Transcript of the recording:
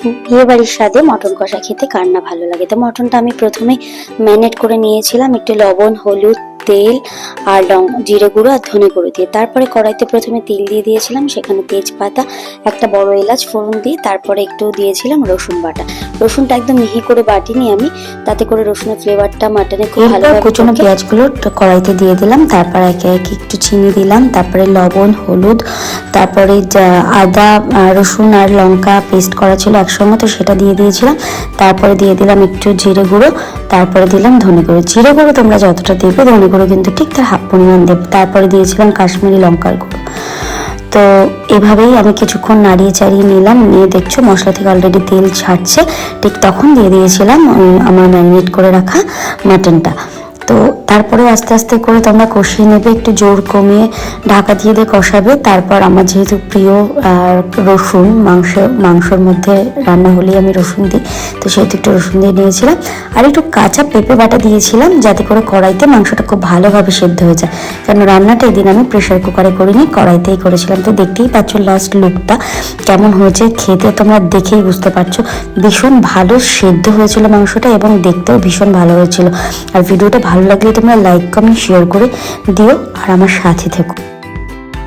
বিয়ে বাড়ির স্বাদে মটন কষা খেতে কার না ভালো লাগে? তো মটনটা আমি প্রথমে ম্যানেট করে নিয়েছিলাম, একটু লবণ, হলুদ তেল আর লং জিরে গুঁড়ো আর ধনে গুঁড়ো দিয়ে। তারপরে কড়াইতে প্রথমে তেল দিয়ে দিয়েছিলাম সেখানে তেজপাতা একটা বড় এলাচ ফোড়ন দিয়ে। তারপরে একটু দিয়েছিলাম রসুন বাটা। রসুনটা একদম মিহি করে বাটিনি আমি তাতে করে রসুনের ফ্লেভারটা মাটনে খুব ভালোভাবে কুচনো পেঁয়াজগুলো কড়াইতে দিয়ে দিলাম তারপর একে একে একটু চিনি দিলাম তারপরে লবণ হলুদ তারপরে আদা রসুন আর লঙ্কা পেস্ট করা ছিল একসঙ্গে তো সেটা দিয়ে দিয়েছিলাম। তারপরে দিয়ে দিলাম একটু জিরে গুঁড়ো তারপরে দিলাম ধনে গুঁড়ো। জিরে গুঁড়ো তোমরা যতটা দেবে ধনে গুঁড়ো কিন্তু ঠিক তার হাফ পরিমাণ দেবে। তারপরে দিয়েছিলাম কাশ্মীরি লঙ্কার গুঁড়ো। তো এভাবেই আমি কিছুক্ষণ নাড়িয়ে চাড়িয়ে নিলাম। নিয়ে দেখছ মশলা থেকে অলরেডি তেল ছাড়ছে। ঠিক তখন দিয়ে দিয়েছিলাম আমার ম্যারিনেট করে রাখা মাটনটা তো তারপরে আস্তে আস্তে করে তোমরা কষিয়ে নেবে, একটু জোর কমিয়ে ঢাকা দিয়ে দিয়ে কষাবে। তারপর আমার যেহেতু প্রিয় রসুন, মাংস, মাংসর মধ্যে রান্না হলেই আমি রসুন দিই, তো সেহেতু একটু রসুন দিয়ে নিয়েছিলাম। আর একটু কাঁচা পেঁপে বাটা দিয়েছিলাম, যাতে করে কড়াইতে মাংসটা খুব ভালোভাবে সেদ্ধ হয়ে যায়। কারণ রান্নাটা এদিন আমি প্রেশার কুকারে করিনি, কড়াইতেই করেছিলাম। তো দেখতেই পাচ্ছ লাস্ট লুকটা কেমন হয়েছে, খেতে তোমরা দেখেই বুঝতে পারছ। ভীষণ ভালো সেদ্ধ হয়েছিল মাংসটা এবং দেখতেও ভীষণ ভালো হয়েছিল। আর ভিডিওটা ভালো লাগলে তোমরা লাইক কমেন্ট শেয়ার করে দিও আর আমার সাথে থেকো।